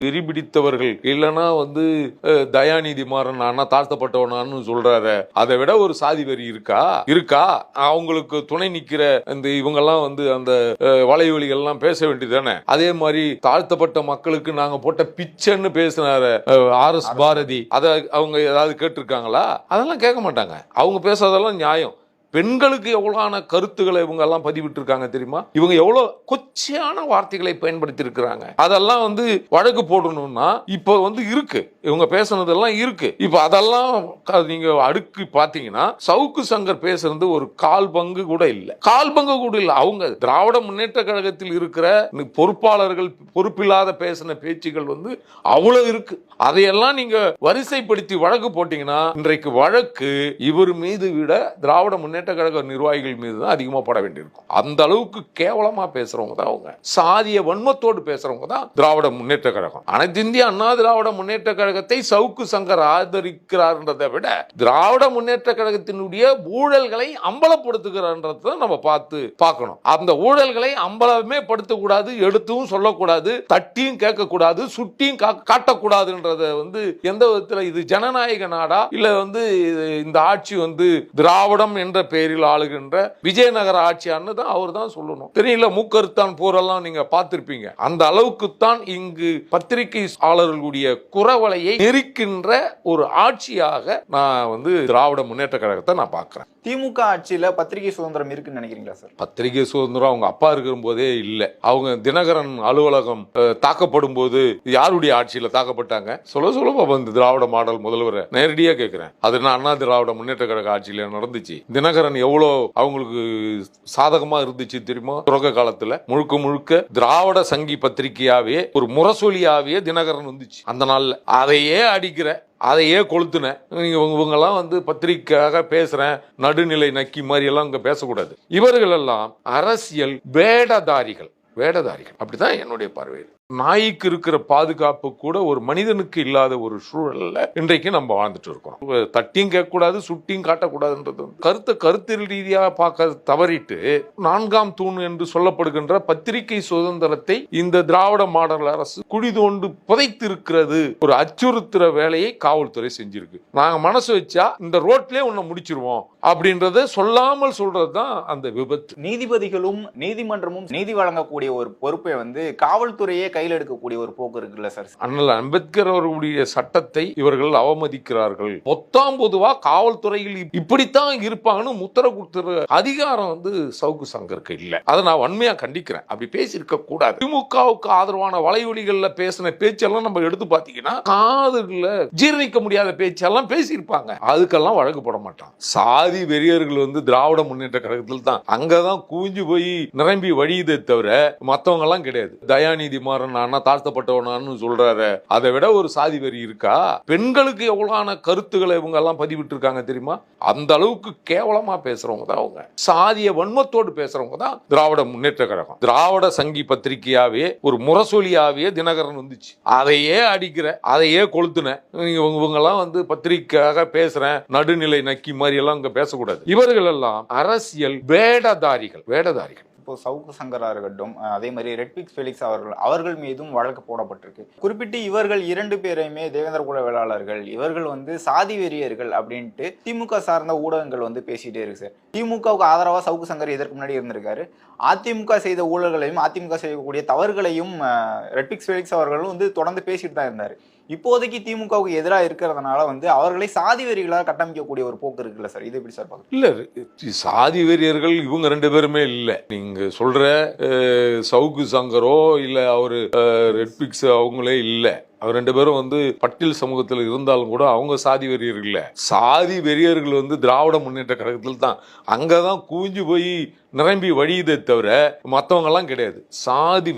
வெறி பிடித்தவர்கள் இல்லைன்னா வந்து தயாநிதி மாறன் அண்ணா தாழ்த்தப்பட்டவனான்னு சொல்றாரு. அதை விட ஒரு சாதி வெறி இருக்கா? இருக்கா? அவங்களுக்கு துணை நிக்கிற இந்த இவங்கெல்லாம் வந்து அந்த அஹ், பேச பேச வேண்டியதானே அதே மாதிரி தாழ்த்தப்பட்ட மக்களுக்கு நாங்க போட்ட பிச்சைன்னு பேசினாரு ஆர் எஸ் பாரதி. அதை அவங்க ஏதாவது கேட்டிருக்காங்களா? அதெல்லாம் கேட்க மாட்டாங்க. அவங்க பேசுறதெல்லாம் நியாயம். பெண்களுக்கு எவ்வளவான கருத்துக்களை இவங்க எல்லாம் பதிவிட்டிருக்காங்க தெரியுமா? இவங்க எவ்வளோ கொச்சையான வார்த்தைகளை பயன்படுத்தி இருக்கிறாங்க அதெல்லாம் வந்து வழக்கு போடணும்னா இப்போ வந்து இருக்கு. இவங்க பேசுனதெல்லாம் இருக்கு. இப்போ அதெல்லாம் நீங்க அடுக்கு பார்த்தீங்கன்னா சவுக்கு சங்கர் பேசுறது ஒரு கால் பங்கு கூட இல்லை. கால் பங்கு கூட இல்லை. அவங்க திராவிட முன்னேற்ற கழகத்தில் இருக்கிற பொறுப்பாளர்கள் பொறுப்பில்லாத பேசின பேச்சுகள் வந்து அவ்வளவு இருக்கு. அதையெல்லாம் நீங்க வரிசைப்படுத்தி வழக்கு போட்டீங்கன்னா இன்றைக்கு வழக்கு இவர் மீது விட திராவிட முன்னேற்ற கழக நிர்வாகிகள் மீது தான் அதிகமாக போட வேண்டியிருக்கும். அந்த அளவுக்கு கேவலமா பேசுறவங்க தான் அவங்க. சாதிய வன்மத்தோடு பேசுறவங்க தான் திராவிட முன்னேற்ற கழகம். அனைத்து இந்திய அண்ணா திராவிட முன்னேற்ற கழகத்தை சவுக்கு சங்கர் ஆதரிக்கிறார்ன்றதை விட திராவிட முன்னேற்ற கழகத்தினுடைய ஊழல்களை அம்பலப்படுத்துகிறார்ன்றதை தான் நம்ம பார்த்து பார்க்கணும். அந்த ஊழல்களை அம்பலமே படுத்தக்கூடாது எடுத்தும் சொல்லக்கூடாது தட்டியும் கேட்கக்கூடாது சுட்டியும் கா- காட்டக்கூடாதுன்றத வந்து எந்த விதத்தில் இது ஜனநாயக நாடா? இல்லை வந்து இந்த ஆட்சி வந்து திராவிடம் என்ற பெயரில் ஆளுகின்ற விஜயநகர ஆட்சியான்னு தான் அவர் தான் சொல்லணும். தெரியல மூக்கருத்தான் போரெல்லாம் நீங்க பார்த்திருப்பீங்க. அந்த அளவுக்கு தான் இங்கு பத்திரிகையாளர்களுடைய குறவலையை நெரிக்கின்ற ஒரு ஆட்சியாக நான் வந்து திராவிட முன்னேற்ற கழகத்தை நான் பார்க்கிறேன். திமுக ஆட்சியில பத்திரிகை சுதந்திரம் இருக்குன்னு நினைக்கிறீங்களா சார்? பத்திரிகை சுதந்திரம் அவங்க அப்பா இருக்கிற போதே இல்லை. அவங்க தினகரன் அலுவலகம் தாக்கப்படும் போது யாருடைய ஆட்சியில தாக்கப்பட்டாங்க? சொல்ல சொல்ல இந்த திராவிட மாடல் முதல்வரை நேரடியா கேட்கிறேன் அது நான் அண்ணா திராவிட முன்னேற்ற கழக ஆட்சியில நடந்துச்சு. தினகரன் எவ்வளோ அவங்களுக்கு சாதகமாக இருந்துச்சு தெரியுமா? துறக்க காலத்தில் முழுக்க முழுக்க திராவிட சங்கி பத்திரிகையாவே ஒரு முரசொலியாவே தினகரன் வந்துச்சு. அந்த நாளில் அதையே அடிக்கிற அதையே கொளுத்துனேன் நீங்க இவங்கெல்லாம் வந்து பத்திரிக்கையாக பேசுறேன் நடுநிலை நக்கி மாதிரி எல்லாம் இங்க பேசக்கூடாது. இவர்கள் எல்லாம் அரசியல் வேடதாரிகள் வேடதாரிகள். அப்படிதான் என்னுடைய பார்வையில் நாய்க்கு இருக்கிற பாதுகாப்பு கூட ஒரு மனிதனுக்கு இல்லாத ஒரு சூழல்ல இன்றைக்கு நம்ம வாழ்ந்துட்டு இருக்கோம். தட்டியும் கேட்கக்கூடாது சுட்டியும் காட்டக்கூடாதுன்றது கருத்தை கருத்தியல் ரீதியாக பார்க்க தவறிட்டு நான்காம் தூண் என்று சொல்லப்படுகின்ற பத்திரிகை சுதந்திரத்தை இந்த திராவிட மாடல் அரசு குழி தோண்டு புதைத்து இருக்கிறது ஒரு அச்சுறுத்துற வேலையை காவல்துறை செஞ்சிருக்கு. நாங்க மனசு வச்சா இந்த ரோட்லயே உன்னை முடிச்சிருவோம் அப்படின்றத சொல்லாமல் சொல்றது தான் அந்த விபத்து. நீதிபதிகளும் நீதிமன்றமும் நீதி வழங்கக்கூடிய ஒரு பொறுப்பை வந்து காவல்துறையே கையில் எடுக்கக்கூடிய ஒரு போக்கு இருக்குல்ல சார் அண்ணல் அம்பேத்கர் அவர்களுடைய சட்டத்தை இவர்கள் அவமதிக்கிறார்கள். மொத்தம் பொதுவா காவல்துறையில் இப்படித்தான் இருப்பாங்கன்னு முத்திர கொடுத்துற அதிகாரம் வந்து சவுக்கு சங்கருக்கு இல்ல. அதை நான் வன்மையா கண்டிக்கிறேன். அப்படி பேசியிருக்க கூடாது. திமுகவுக்கு ஆதரவான வலைவழிகள்ல பேசின பேச்செல்லாம் நம்ம எடுத்து பாத்தீங்கன்னா காதுல ஜீரணிக்க முடியாத பேச்செல்லாம் பேசியிருப்பாங்க. அதுக்கெல்லாம் வழக்கு போட மாட்டான். சாதி வெறியர்கள் வந்து திராவிட முன்னேற்ற கழகத்தில் தான் அங்கதான் கூஞ்சு போய் நிரம்பி வழியுதே தவிர மற்றவங்க எல்லாம் கிடையாது. தயாநிதி மாறன் அண்ணா தாழ்த்தப்பட்டவனான்னு சொல்றாரு. அதை விட ஒரு சாதி வெறி இருக்கா? பெண்களுக்கு எவ்வளவான கருத்துக்களை இவங்க எல்லாம் பதிவிட்டு இருக்காங்க தெரியுமா? அந்த அளவுக்கு கேவலமா பேசுறவங்க தான் அவங்க. சாதிய வன்மத்தோடு பேசுறவங்க தான் திராவிட முன்னேற்ற கழகம். திராவிட சங்கி பத்திரிகையாவே ஒரு முரசொலியாவே தினகரன் வந்துச்சு. அதையே அடிக்கிற அதையே கொளுத்துன. இவங்க இவங்கெல்லாம் வந்து பத்திரிக்கையாக பேசுறேன் நடுநிலை நக்கி மாதிரி எல்லாம் இங்க பேசக்கூடாது. இவர்கள் எல்லாம் அரசியல் வேடதாரிகள் வேடதாரிகள். இப்போ சவுக்கு சங்கரா இருக்கட்டும் அதே மாதிரி ரெட்பிக்ஸ் ஃபெலிக்ஸ் அவர்கள் அவர்கள் மீதும் வழக்கு போடப்பட்டிருக்கு. குறிப்பிட்டு இவர்கள் இரண்டு பேரையுமே தேவேந்திர குல வேளாளர்கள் இவர்கள் வந்து சாதி வெறியர்கள் அப்படின்ட்டு திமுக சார்ந்த ஊடகங்கள் வந்து பேசிட்டே இருக்கு சார். திமுகவுக்கு ஆதரவாக சவுக்கு சங்கர் இதற்கு முன்னாடி இருந்திருக்காரு. அதிமுக செய்த ஊழல்களையும் அதிமுக செய்யக்கூடிய தவறுகளையும் ரெட்பிக்ஸ் ஃபெலிக்ஸ் அவர்களும் வந்து தொடர்ந்து பேசிட்டு தான் இருந்தார். இப்போதைக்கு திமுகவுக்கு எதிராக இருக்கிறதுனால வந்து அவர்களை சாதி வெறிகளாக கட்டமைக்கக்கூடிய ஒரு போக்கு இருக்குல்ல சார்? இது எப்படி சார் பார்க்க இல்ல சாதி வெறியர்கள் இவங்க ரெண்டு பேருமே இல்லை. நீங்க சொல்ற சவுக்கு சங்கரோ இல்ல அவரு ரெட் ரெட்பிக்ஸ் அவங்களே இல்லை. அவர் ரெண்டு பேரும் வந்து பட்டியல் சமூகத்தில் இருந்தாலும் கூட அவங்க சாதி வெறியர்கள் இல்லை. சாதி வெறியர்கள் வந்து திராவிட முன்னேற்ற கழகத்தில் தான். அங்கதான் கூஞ்சு போய் நிரம்பி வழியுதே தவிர மற்றவங்கெல்லாம் கிடையாது. சாதி